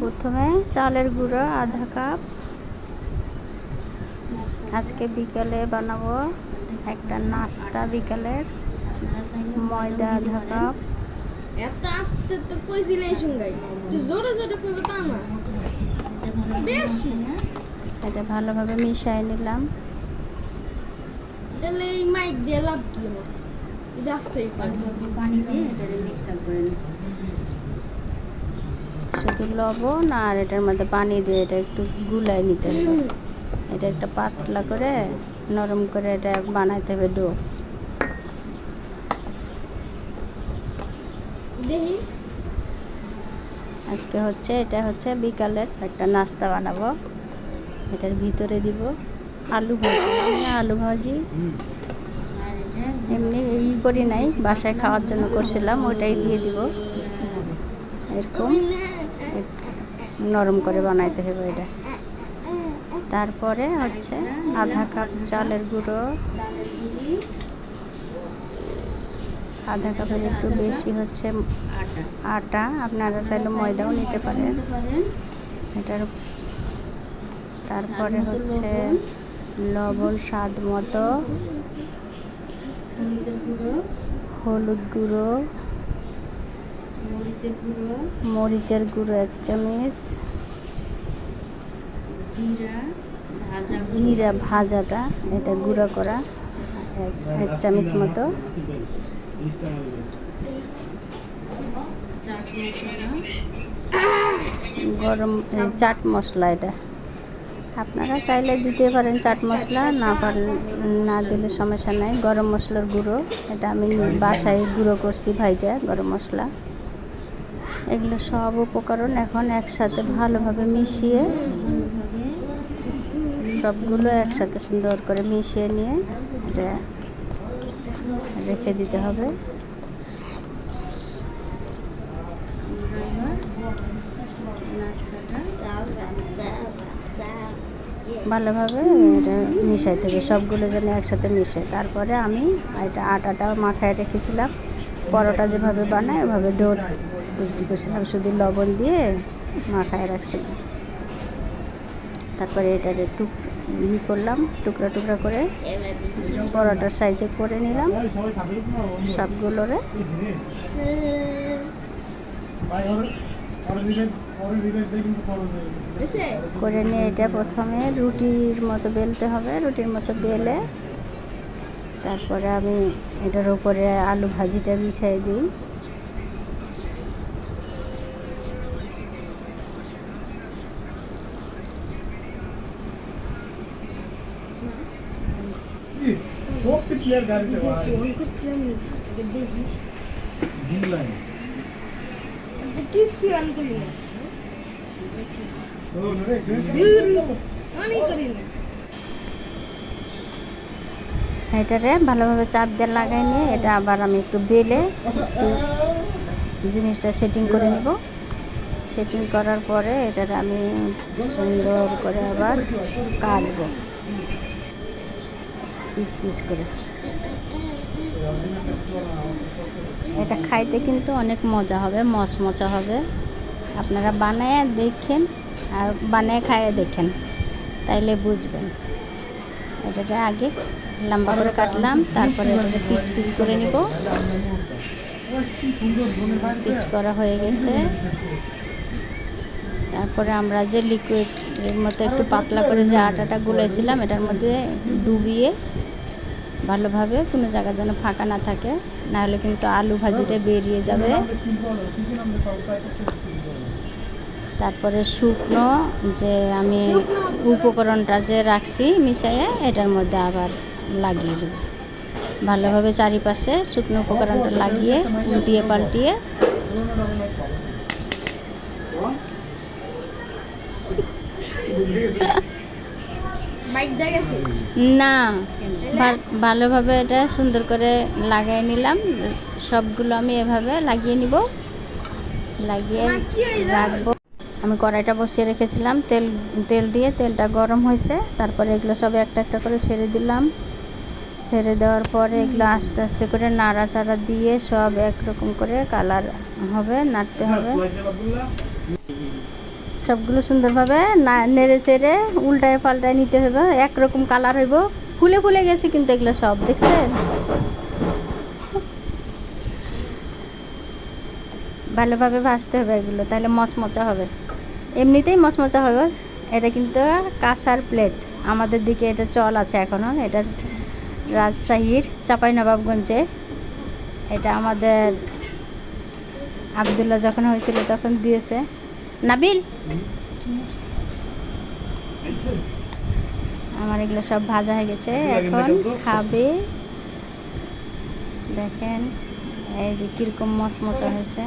প্রথমে চালের গুঁড়ো আধা কাপ। আজকে বিকালে বানাবো একটা নাস্তা বিকালের। ময়দা আধা কাপ। এত আসতে তো কইছিলাই সঙ্গাই। জোরে জোরে কইবে তা না। বেশি। এটা ভালোভাবে মিশিয়ে নিলাম। তাহলে এই মাইক দিয়ে লাভ কি? পানি দিয়ে এটা মিক্সার করে শুধু লবণ আর এটার মধ্যে পানি দিয়ে এটা একটু গুলাই নিতে হবে। এটা একটা পাতলা করে নরম করে এটা বানাইতে হবে ডো। আজকে হচ্ছে এটা হচ্ছে বিকালের একটা নাস্তা বানাবো। এটার ভিতরে দিব আলু ভাজি। আলু ভাজি। এমনি ই করি নাই বাসায় খাওয়ার জন্য করছিলাম ওইটাই দিয়ে দিব। এরকম। নরম করে বানাইতে হবে এটা। তারপরে হচ্ছে আধা কাপ চালের গুঁড়ো। আধা কাপের একটু বেশি হচ্ছে আটা। আপনারা চাইলে ময়দাও নিতে পারেন। এটার তারপরে হচ্ছে লবণ স্বাদ মতো। হলুদ গুঁড়ো। মরিচের গুঁড়ো? এক চামচ। জিরা জিরা ভাজাটা এটা গুঁড়ো করা এক এক চামচ মতো। গরম চাট মশলা এটা। আপনারা চাইলে দিতে পারেন চাট মশলা না পারলে না দিলে সমস্যা নাই। গরম মশলার গুঁড়ো এটা আমি বাসায় গুঁড়ো করছি ভাইজা গরম মশলা। এগুলো সব উপকরণ এখন একসাথে ভালোভাবে মিশিয়ে সবগুলো একসাথে সুন্দর করে মিশিয়ে নিয়ে এটা রেখে দিতে হবে। ভালোভাবে এটা মিশাইতে হবে, সবগুলো যেন একসাথে মিশে। তারপরে আমি এটা আটাটা মাখায় রেখেছিলাম। পরোটা যেভাবে বানায়, ওভাবে ডো তৈরি করেছিলাম শুধু লবণ দিয়ে মাখায় রাখছিলাম। তারপরে এটার একটু ই করলাম, টুকরা টুকরা করে পরোটার সাইজে করে নিলাম, সবগুলোরে। করে নিয়ে এটা প্রথমে রুটির মতো বেলতে হবে, রুটির মতো বেলে তারপরে আমি এটার উপরে আলু ভাজিটা বিছাই দিই। প্লেয়ার গাড়িতে করছিলাম কিছু অন করি না এটারে ভালোভাবে চাপ দিয়ে লাগাই নিয়ে এটা আবার আমি একটু বেলে একটু জিনিসটা সেটিং করে নিব সেটিং করার পরে এটারে আমি সুন্দর করে আবার কাটবো পিস পিস করে। এটা খাইতে কিন্তু অনেক মজা হবে, মচমচা হবে। আপনারা বানায় দেখেন আর বানায় খাইয়ে দেখেন, তাইলে বুঝবেন। এটাকে আগে লম্বা করে কাটলাম, তারপরে এটাকে পিস পিস করে নিব। পিস করা হয়ে গেছে। তারপরে আমরা যে লিকুইড এর মতো একটু পাতলা করে যে আটাটা গুলেছিলাম এটার মধ্যে ডুবিয়ে ভালোভাবে কোনো জায়গা যেন ফাঁকা না থাকে, নাহলে কিন্তু আলু ভাজিটা বেরিয়ে যাবে। তারপরে শুকনো যে আমি উপকরণটা যে রাখছি মিশাইয়ে, এটার মধ্যে আবার লাগিয়ে দেব। ভালোভাবে চারিপাশে শুকনো উপকরণটা লাগিয়ে, উল্টিয়ে পাল্টিয়ে। গেছে না ভালোভাবে এটা সুন্দর করে লাগাই নিলাম। সবগুলো আমি এভাবে লাগিয়ে নিব। লাগিয়ে রাখব। আমি কড়াইটা বসিয়ে রেখেছিলাম। তেল তেল দিয়ে তেলটা গরম হয়েছে। তারপরে এগুলো সব একটা একটা করে ছেড়ে দিলাম। ছেড়ে দেওয়ার পরে এগুলো আস্তে আস্তে করে নাড়াচাড়া দিয়ে সব একরকম করে কালার হবে নাড়তে হবে। সবগুলো সুন্দরভাবে না নেড়ে চেড়ে উল্টায় পাল্টায় নিতে হবে, একরকম কালার হইব। ফুলে ফুলে গেছে কিন্তু এগুলো সব, দেখছেন? ভালোভাবে ভাজতে হবে এগুলো, তাহলে মচমচা হবে। এমনিতেই মচমচা হবে, এটা কিন্তু কাঁসার প্লেট আমাদের দিকে এটা চল আছে এখনও এটা রাজশাহীর চাঁপাইনবাবগঞ্জে। এটা আমাদের আবদুল্লাহ যখন হয়েছিল তখন দিয়েছে। নাবিল? আমার এগুলো সব ভাজা হয়ে গেছে এখন খাবে। দেখেন এই যে কীরকম মচমচা হয়েছে।